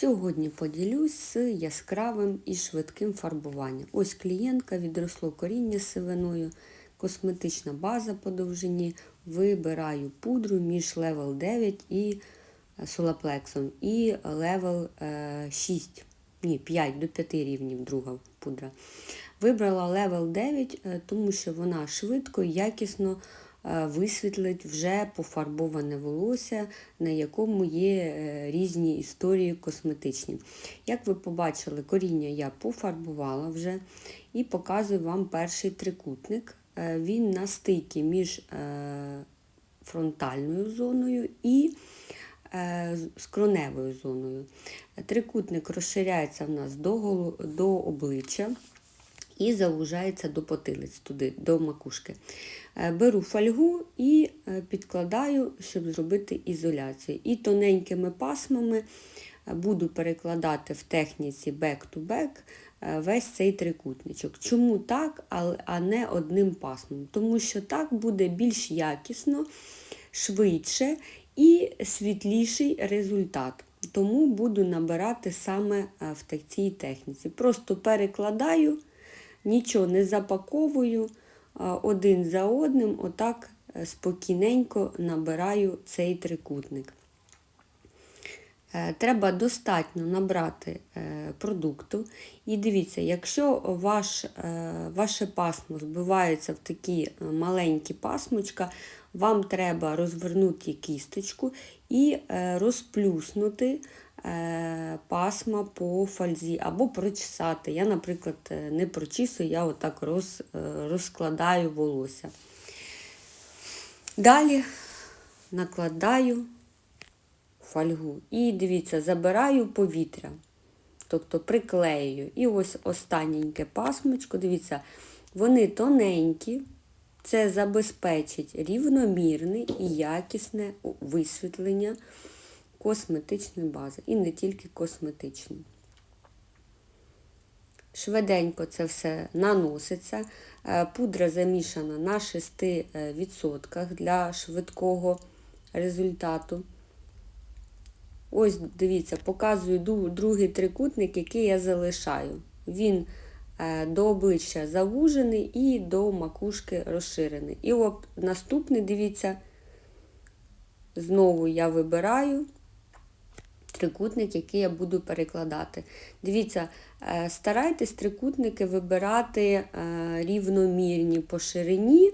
Сьогодні поділюсь з яскравим і швидким фарбуванням. Ось клієнтка відросло коріння з сивиною, косметична база по довжині. Вибираю пудру між Level 9 і солаплексом і Level 6, ні, 5 до 5 рівнів друга пудра. Вибрала Level 9, е, тому що вона швидко і якісно е, висвітлить вже пофарбоване волосся, на якому є е, різні історії косметичні. Як ви побачили, коріння я пофарбувала вже і показую вам перший трикутник. Він на стикі між фронтальною зоною і скроневою зоною. Трикутник розширяється в нас до обличчя і завужається до потилиць, туди, до макушки. Беру фольгу і підкладаю, щоб зробити ізоляцію. І тоненькими пасмами буду перекладати в техніці back-to-back весь цей трикутничок. Чому так, а не одним пасмом? Тому що так буде більш якісно, швидше і світліший результат. Тому буду набирати саме в цій техніці. Просто перекладаю нічого не запаковую один за одним, отак е, спокійненько набираю цей трикутник. Е, треба достатньо набрати е, продукту. І дивіться, якщо ваш, ваше пасмо збивається в такі маленькі пасмочка, вам треба розвернути кісточку і розплюснути Е, пасма по фальзі або прочесати. Я, наприклад, е, не прочісую, я отак роз, е, розкладаю волосся. Далі накладаю фольгу. І дивіться, забираю повітря, тобто приклею. І ось останненьке пасмочко, дивіться, вони тоненькі. Це забезпечить рівномірне і якісне висвітлення косметичної бази. І не тільки косметичної. Швиденько це все наноситься. Е, пудра замішана на 6% для швидкого результату. Ось, дивіться, показую другий трикутник, який я залишаю. Він е, до обличчя завужений і до макушки розширений. І от наступний, дивіться, знову я вибираю трикутник, який я буду перекладати. Дивіться, е, старайтесь трикутники вибирати е, рівномірні по ширині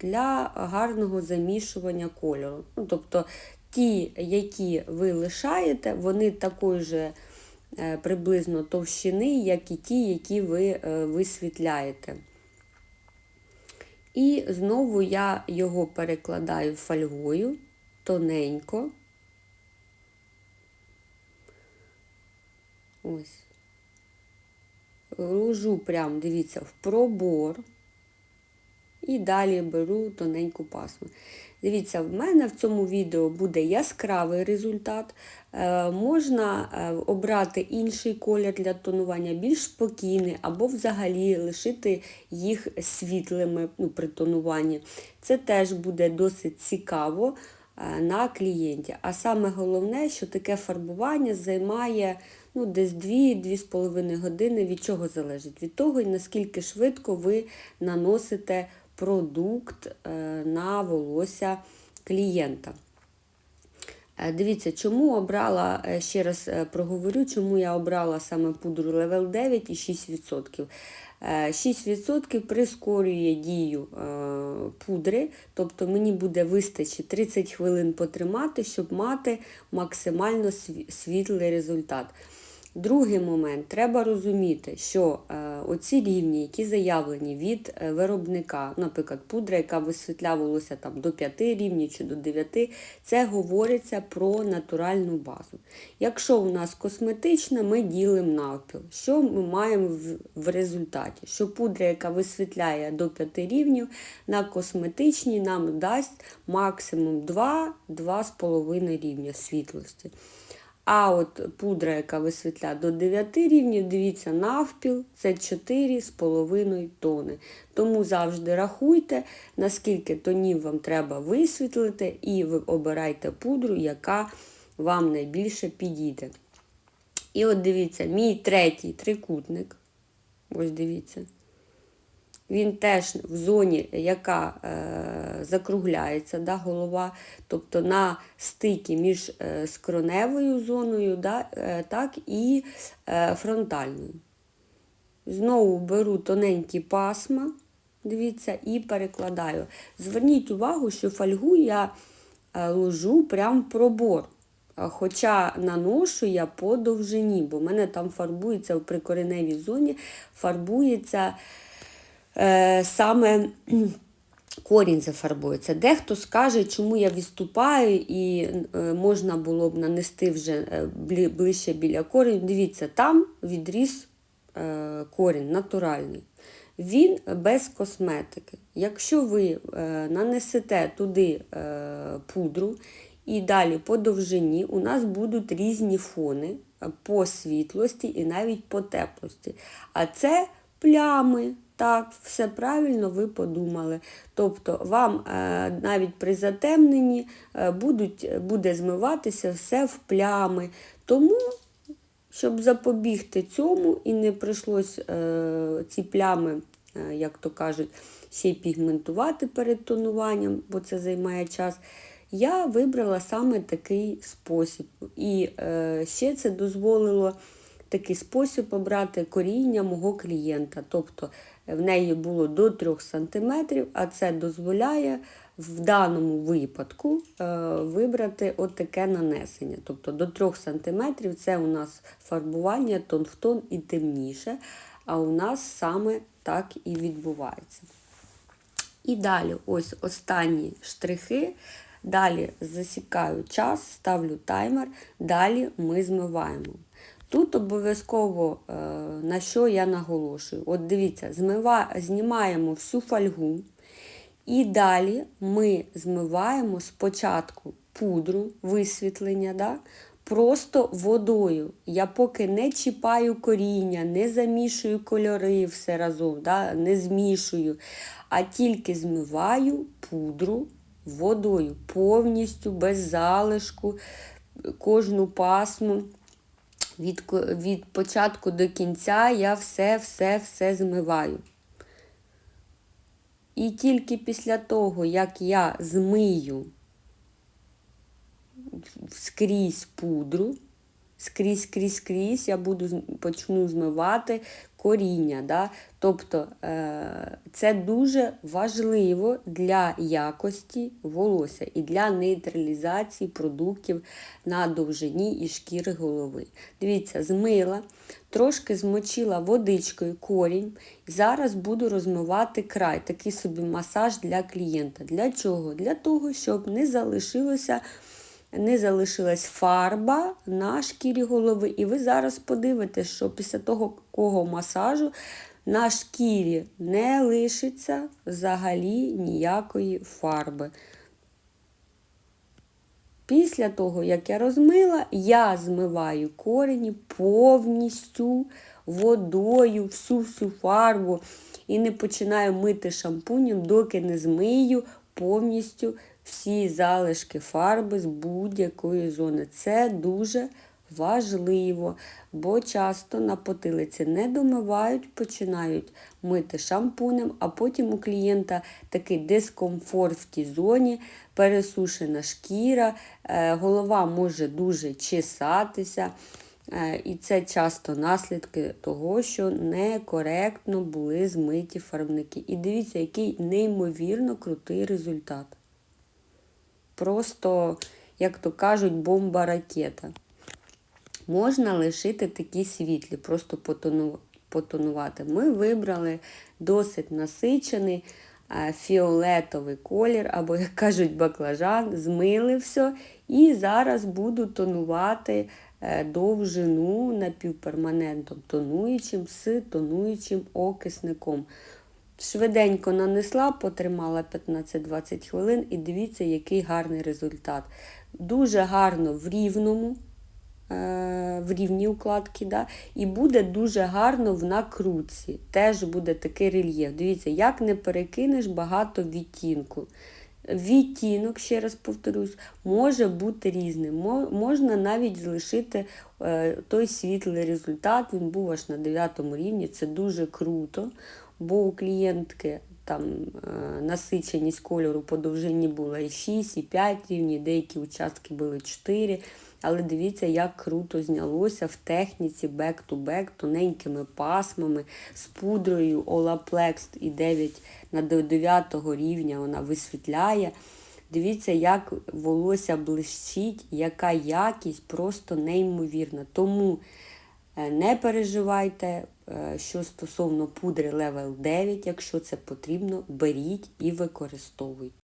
для гарного замішування кольору. Ну, Тобто ті, які ви лишаєте, вони такої ж приблизно товщини, як і ті, які ви висвітляєте. І знову я його перекладаю фольгою тоненько. Ось. Ложу прям, дивіться, в пробор. І далі беру тоненьку пасму. Дивіться, в мене в цьому відео буде яскравий результат. Е, Можна е, обрати інший колір для тонування, більш спокійний, або взагалі лишити їх світлими ну, при тонуванні. Це теж буде досить цікаво е, на клієнті. А саме головне, що таке фарбування займає ну, десь 2-2,5 години. Від чого залежить? Від того, наскільки швидко ви наносите продукт е, на волосся клієнта. Е, дивіться, чому обрала, е, ще раз проговорю, чому я обрала саме пудру Level 9 і 6%. 6% прискорює дію пудри, тобто мені буде вистачить 30 хвилин потримати, щоб мати максимально світлий результат. Другий момент, треба розуміти, що е, оці рівні, які заявлені від е, виробника, наприклад, пудра, яка висвітлявалася там до 5 рівнів чи до 9, це говориться про натуральну базу. Якщо у нас косметична, ми ділимо навпіл. Що ми маємо в, в результаті? Що пудра, яка висвітляє до 5 рівнів, на косметичній нам дасть максимум 2-2,5 рівня світлості. А от пудра, яка висвітля до 9 рівнів, дивіться, навпіл це 4,5 тони. Тому завжди рахуйте, наскільки тонів вам треба висвітлити, і ви обирайте пудру, яка вам найбільше підійде. І от дивіться, мій третій трикутник. Ось дивіться. Він теж в зоні, яка е, закругляється, да, голова, тобто на стикі між е, скроневою зоною, да, е, так і е, фронтальною. Знову беру тоненькі пасма, дивіться, і перекладаю. Зверніть увагу, що фольгу я е, ложу прямо в пробор. Хоча наношу я по довжині, бо в мене там фарбується в прикореневій зоні, фарбується е, саме корінь зафарбується. Дехто скаже, чому я відступаю і е, можна було б нанести вже е, ближче біля корінь. Дивіться, там відріс е, корінь натуральний. Він без косметики. Якщо ви е, нанесете туди е, пудру і далі по довжині, у нас будуть різні фони е, по світлості і навіть по теплості. А це плями. Так, все правильно ви подумали. Тобто вам е, навіть при затемненні е, будуть, буде змиватися все в плями. Тому щоб запобігти цьому і не прийшлось е, ці плями, як то кажуть, ще й пігментувати перед тонуванням, бо це займає час. Я вибрала саме такий спосіб. І ще це дозволило такий спосіб обрати коріння мого клієнта. Тобто в неї було до 3 см, а це дозволяє в даному випадку е, вибрати отаке нанесення. Тобто до 3 см це у нас фарбування тон в тон і темніше, а у нас саме так і відбувається. І далі, ось останні штрихи. Далі засікаю час, ставлю таймер, далі ми змиваємо. Тут обов'язково е, на що я наголошую. От дивіться, змива, знімаємо всю фольгу. І далі ми змиваємо спочатку пудру висвітлення, да? просто водою. Я поки не чіпаю коріння, не замішую кольори все разом, да? не змішую, а тільки змиваю пудру водою, повністю без залишку, кожну пасму. Від, від початку до кінця я все-все-все змиваю. І тільки після того, як я змию скрізь пудру, скрізь, скрізь, скрізь, я буду почну змивати коріння. Да? Тобто е, це дуже важливо для якості волосся і для нейтралізації продуктів на довжині і шкіри голови. Дивіться, змила, трошки змочила водичкою корінь. Зараз буду розмивати край, такий собі масаж для клієнта. Для чого? Для того, щоб не залишилося не залишилась фарба на шкірі голови. І ви зараз подивитесь, що після того такого масажу на шкірі не лишиться взагалі ніякої фарби. Після того, як я розмила, я змиваю корені повністю водою, всю-всю фарбу і не починаю мити шампунем, доки не змию повністю всі залишки фарби з будь-якої зони. Це дуже важливо, бо часто на потилиці не домивають, починають мити шампунем, а потім у клієнта такий дискомфорт в тій зоні, пересушена шкіра, е, голова може дуже чесатися. Е, І це часто наслідки того, що некоректно були змиті фарбники. І дивіться, який неймовірно крутий результат. Просто, як то кажуть, бомба ракета. Можна лишити такі світлі, просто потонувати. Ми вибрали досить насичений фіолетовий колір, або, як кажуть, баклажан, змили все. І зараз буду тонувати е, довжину напівперманентом тонуючим з тонуючим окисником. Швиденько нанесла, потримала 15-20 хвилин і дивіться, який гарний результат. Дуже гарно в рівному, е, в рівній укладці, да? і буде дуже гарно в накрутці. Теж буде такий рельєф. Дивіться, як не перекинеш багато відтінку. Відтінок, ще раз повторюсь, може бути різним. Можна навіть залишити е, той світлий результат, він був аж на 9 рівні, це дуже круто, бо у клієнтки там е, насиченість кольору по довжині була і 6, і 5 рівні, деякі участки були 4. Але дивіться, як круто знялося в техніці back-to-back тоненькими пасмами з пудрою Olaplex і 9 на до 9 рівня вона висвітляє. Дивіться, як волосся блищить, яка якість просто неймовірна. Тому не переживайте, е, що стосовно пудри Level 9, якщо це потрібно, беріть і використовуйте.